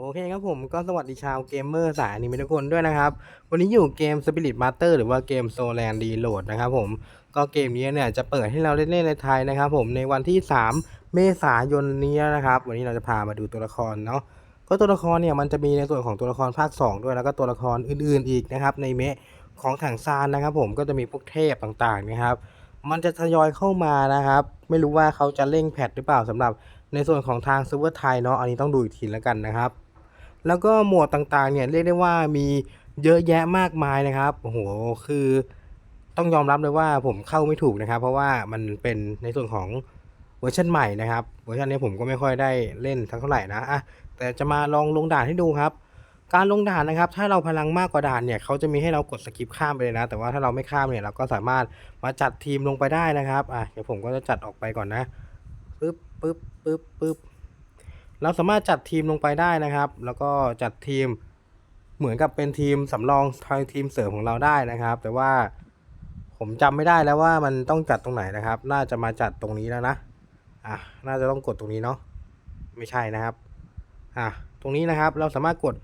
โอเคครับผมก็สวัสดีชาวเกมเมอร์สายนิเมะทุกคนด้วยนะครับ วันนี้อยู่เกม Spirit Master หรือว่าเกม Soland Reload นะครับผมก็เกมนี้เนี่ยจะเปิดให้เราเล่นในไทยนะครับผมในวันที่ 3 เมษายนนี้นะครับ วันนี้เราจะพามาดูตัวละครเนาะก็ตัวละครเนี่ยมันจะมีในส่วนของตัวละครภาค 2 ด้วยแล้วก็ตัวละครอื่นๆอีกนะครับในเมะของถังซานนะครับ ผมก็จะมีพวกเทพต่างๆนะครับ มันจะทยอยเข้ามานะครับ ไม่รู้ว่าเขาจะเร่งแพทหรือเปล่าสำหรับในส่วนของทางซิร์ฟเวอร์ไทยเนาะอันนี้ต้องดูอีกทีแล้วกันนะครับ แล้วก็หมวดต่างๆเนี่ยเรียกได้ว่ามีเยอะแยะมากมายนะครับโอ้โหคือต้องยอมรับเลยว่าผมเข้าไม่ถูกนะครับ เพราะว่ามันเป็นในส่วนของเวอร์ชันใหม่นะครับเวอร์ชันนี้ผมก็ไม่ค่อยได้เล่นทั้งเท่าไหร่นะอะแต่จะมาลองลงด่านให้ดูครับ การลงด่านนะครับ ถ้าเราพลังมากกว่าด่านเนี่ยเขาจะมีให้เรากดสกิปข้ามไปเลยนะ แต่ว่าถ้าเราไม่ข้ามเนี่ยเราก็สามารถมาจัดทีมลงไปได้นะครับอะเดี๋ยวผมก็จะจัดออกไปก่อนนะปึ๊บปึ๊บปึ๊บปึ๊บ เราสามารถจัดทีมลงไปได้นะครับ แล้วก็จัดทีมเหมือนกับเป็นทีมสำรองทางทีมเสริมของเราได้นะครับ แต่ว่าผมจำไม่ได้แล้วว่ามันต้องจัดตรงไหนนะครับ น่าจะมาจัดตรงนี้แล้วนะอะน่าจะต้องกดตรงนี้เนาะไม่ใช่นะครับอะตรงนี้นะครับเราสามารถกด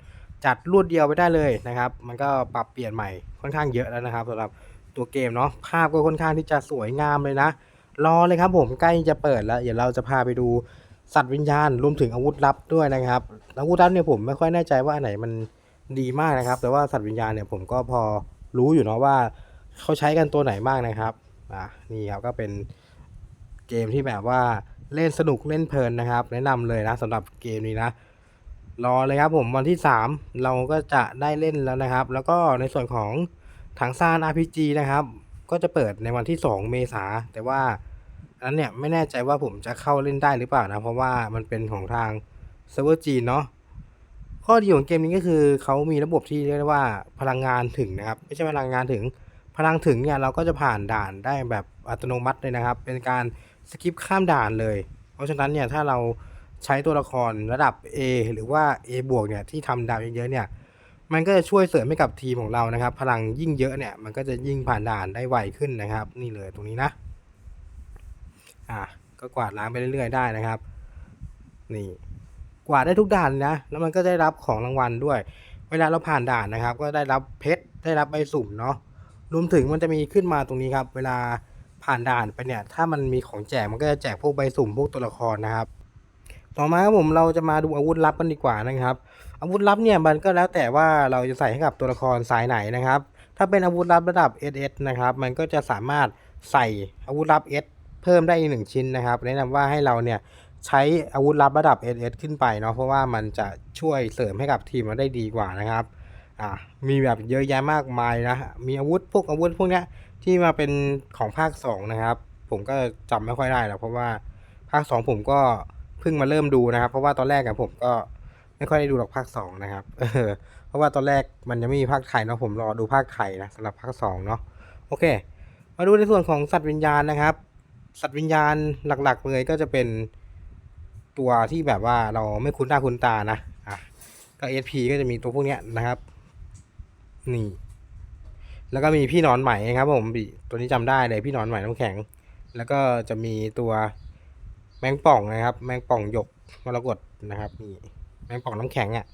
จัดรวดเดียวไปได้เลยนะครับ มันก็ปรับเปลี่ยนใหม่ค่อนข้างเยอะแล้วนะครับสำหรับตัวเกมเนาะภาพก็ค่อนข้างที่จะสวยงามเลยนะ รอเลยครับผมใกล้จะเปิดแล้ว เดี๋ยวเราจะพาไปดู สัตว์วิญญาณรวมถึงอาวุธลับด้วยนะครับอาวุธลับเนี่ยผมไม่ค่อยแน่ใจว่าอันไหนมันดีมากนะครับ แต่ว่าสัตว์วิญญาณเนี่ยผมก็พอรู้อยู่เนาะว่าเขาใช้กันตัวไหนบ้างนะครับอะนี่ครับก็เป็นเกมที่แบบว่าเล่นสนุกเล่นเพลินนะครับ แนะนำเลยนะสำหรับเกมนี้นะรอเลยครับผมวันที่ 3 เราก็จะได้เล่นแล้วนะครับ แล้วก็ในส่วนของถังซาน RPG นะครับ ก็จะเปิดในวันที่ 2 เมษาแต่ว่า อันนั้นเนี่ยไม่แน่ใจว่าผมจะเข้าเล่นได้หรือเปล่านะ เพราะว่ามันเป็นของทางเซิร์ฟเวอร์จีนเนาะข้อดีของเกมนี้ก็คือเขามีระบบที่เรียกว่าพลังงานถึงนะครับ ไม่ใช่พลังงานถึงพลังถึงเนี่ยเราก็จะผ่านด่านได้แบบอัตโนมัติเลยนะครับ เป็นการสกิปข้ามด่านเลย เพราะฉะนั้นเนี่ยถ้าเราใช้ตัวละครระดับ A หรือว่า A บวกเนี่ยที่ทำดาวเยอะๆเนี่ยมันก็จะช่วยเสริมให้กับทีมของเรานะครับ พลังยิ่งเยอะเนี่ยมันก็จะยิ่งผ่านด่านได้ไวขึ้นนะครับ นี่เลยตรงนี้นะ อะก็กวาดล้างไปเรื่อยๆได้นะครับ นี่ กวาดได้ทุกด่านนะ แล้วมันก็ได้รับของรางวัลด้วย เวลาเราผ่านด่านนะครับ ก็ได้รับเพชร ได้รับใบสุ่มเนาะ รวมถึงมันจะมีขึ้นมาตรงนี้ครับ เวลาผ่านด่านไปเนี่ย ถ้ามันมีของแจก มันก็จะแจกพวกใบสุ่มพวกตัวละครนะครับ ต่อมาครับผมเราจะมาดูอาวุธลับกันดีกว่านะครับ อาวุธลับเนี่ยมันก็แล้วแต่ว่าเราจะใส่ให้กับตัวละครสายไหนนะครับ ถ้าเป็นอาวุธลับระดับ SS นะครับ มันก็จะสามารถใส่อาวุธลับ S เพิ่มได้อีกหนึ่งชิ้นนะครับ แนะนำว่าให้เราเนี่ยใช้อาวุธลับระดับ SS ขึ้นไปเนาะเพราะว่ามันจะช่วยเสริมให้กับทีมเราได้ดีกว่านะครับอ่ามีแบบเยอะแยะมากมายนะมีอาวุธพวกอาวุธพวกเนี้ยที่มาเป็นของภาค 2 นะครับ ผมก็จำไม่ค่อยได้หรอกเพราะว่าภาค 2 ผมก็เพิ่งมาเริ่มดูนะครับ เพราะว่าตอนแรกอะผมก็ไม่ค่อยได้ดูหรอกภาค 2 นะครับเออเพราะว่าตอนแรกมันยังไม่มีภาคไทยเนาะผมรอดูภาคไทยนะสำหรับภาค 2 เนาะโอเค มาดูในส่วนของสัตว์วิญญาณนะครับ สัตว์วิญญาณหลักๆเลยก็จะเป็นตัวที่แบบว่าเราไม่คุ้นหน้าคุ้นตานะอะก็ SP ก็จะมีตัวพวกเนี้ยนะครับ นี่ แล้วก็มีพี่นอนไหม่ครับผมตัวนี้จำได้เลยพี่นอนไหม่น้ำแข็ง แล้วก็จะมีตัวแมงป่องนะครับ แมงป่องหยกมรกตนะครับนี่แมงป่องน้ำแข็งอะ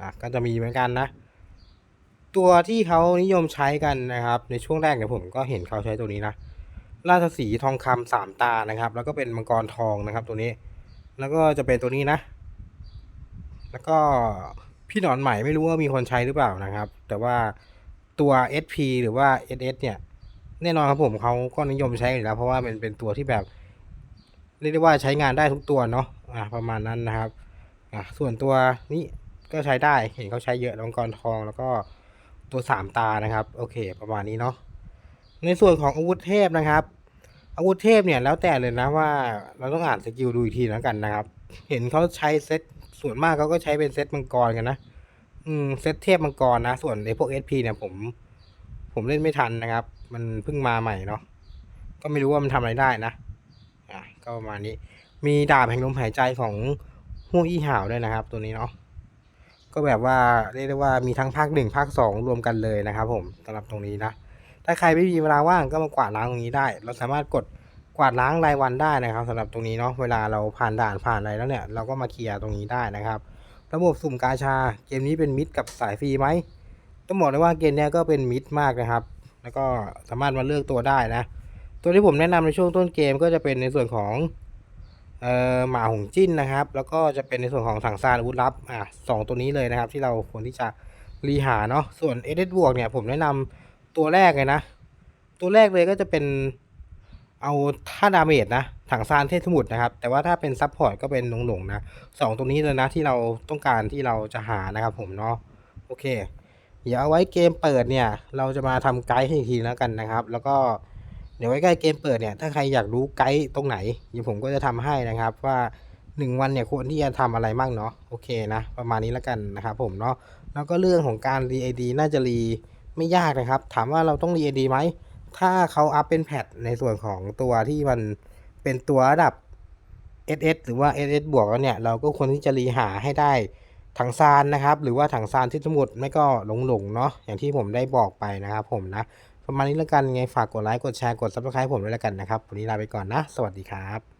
อะก็จะมีเหมือนกันนะ ตัวที่เขานิยมใช้กันนะครับ ในช่วงแรกเนี่ยผมก็เห็นเขาใช้ตัวนี้นะ ราชสีห์ทองคำสามตานะครับ แล้วก็เป็นมังกรทองนะครับ ตัวนี้ แล้วก็จะเป็นตัวนี้นะ แล้วก็พี่หนอนใหม่ไม่รู้ว่ามีคนใช้หรือเปล่านะครับ แต่ว่าตัว SP หรือว่า SS เนี่ย แน่นอนครับผมเขาก็นิยมใช้อยู่แล้ว เพราะว่ามันเป็นตัวที่แบบเรียกได้ว่าใช้งานได้ทุกตัวเนาะอะประมาณนั้นนะครับอะส่วนตัวนี้ก็ใช้ได้เห็นเขาใช้เยอะมังกรทองแล้วก็ตัวสามตานะครับ โอเค ประมาณนี้เนาะ ในส่วนของอาวุธเทพนะครับ อาวุธเทพเนี่ยแล้วแต่เลยนะว่าเราต้องอ่านสกิลดูอีกทีแล้วกันนะครับ เห็นเขาใช้เซตส่วนมากเขาก็ใช้เป็นเซตมังกรกันนะ อืมเซตเทพมังกรนะ ส่วนไอ้พวก SP เนี่ยผม ผมเล่นไม่ทันนะครับ มันเพิ่งมาใหม่เนาะก็ไม่รู้ว่ามันทำอะไรได้นะอะก็ประมาณนี้ มีดาบแห่งลมหายใจของฮู้อี้ห่าวด้วยนะครับ ตัวนี้เนาะก็แบบว่าเรียกได้ว่ามีทั้งภาคหนึ่งภาคสองรวมกันเลยนะครับ ผมสำหรับตรงนี้นะ ถ้าใครไม่มีเวลาว่างก็มากวาดล้างตรงนี้ได้ เราสามารถกดกวาดล้างรายวันได้นะครับสำหรับตรงนี้เนาะเวลาเราผ่านด่านผ่านอะไรแล้วเนี่ย เราก็มาเคลียร์ตรงนี้ได้นะครับ ระบบสุ่มกาชาเกมนี้เป็นมิตรกับสายฟรีไหมต้องบอกเลยว่าเกมเนี้ยก็เป็นมิตรมากนะครับ แล้วก็สามารถมาเลือกตัวได้นะ ตัวที่ผมแนะนำในช่วงต้นเกมก็จะเป็นในส่วนของเอ่อหมาหงจิ้นนะครับ แล้วก็จะเป็นในส่วนของถังซานอาวุธลับอะสองตัวนี้เลยนะครับ ที่เราควรที่จะรีหาเนาะส่วนเอเดบวกเนี่ยผมแนะนำ ตัวแรกเลยนะ ตัวแรกเลยก็จะเป็นเอาท่าดาเมจนะ ถังซานเทพสมุทรนะครับ แต่ว่าถ้าเป็นซับพอร์ตก็เป็นหลงหลงๆนะสองตัวนี้เลยนะที่เราต้องการที่เราจะหานะครับผมเนาะโอเค เดี๋ยวเอาไว้เกมเปิดเนี่ย เราจะมาทำไกด์ให้อีกทีแล้วกันนะครับ แล้วก็เดี๋ยวไว้ใกล้เกมเปิดเนี่ยถ้าใครอยากรู้ไกด์ตรงไหนเดี๋ยวผมก็จะทำให้นะครับว่า 1 วันเนี่ยควรที่จะทำอะไรบ้างเนาะโอเคนะ ประมาณนี้แล้วกันนะครับผมเนาะแล้วก็เรื่องของการรีไอดีน่าจะรี ไม่ยากนะครับ ถามว่าเราต้องรีไอดีไหม ถ้าเขาอัพเป็นแพทในส่วนของตัวที่มันเป็นตัวระดับ SS หรือว่า SS บวกแล้วเนี่ย เราก็ควรที่จะรีหาให้ได้ถังซานนะครับ หรือว่าถังซานที่สมุดไม่ก็หลงหลงๆเนาะอย่างที่ผมได้บอกไปนะครับผมนะ ประมาณนี้แล้วกันไงฝากกดไลค์กดแชร์กด subscribe ผมด้วยแล้วกันนะครับ วันนี้ลาไปก่อนนะ สวัสดีครับ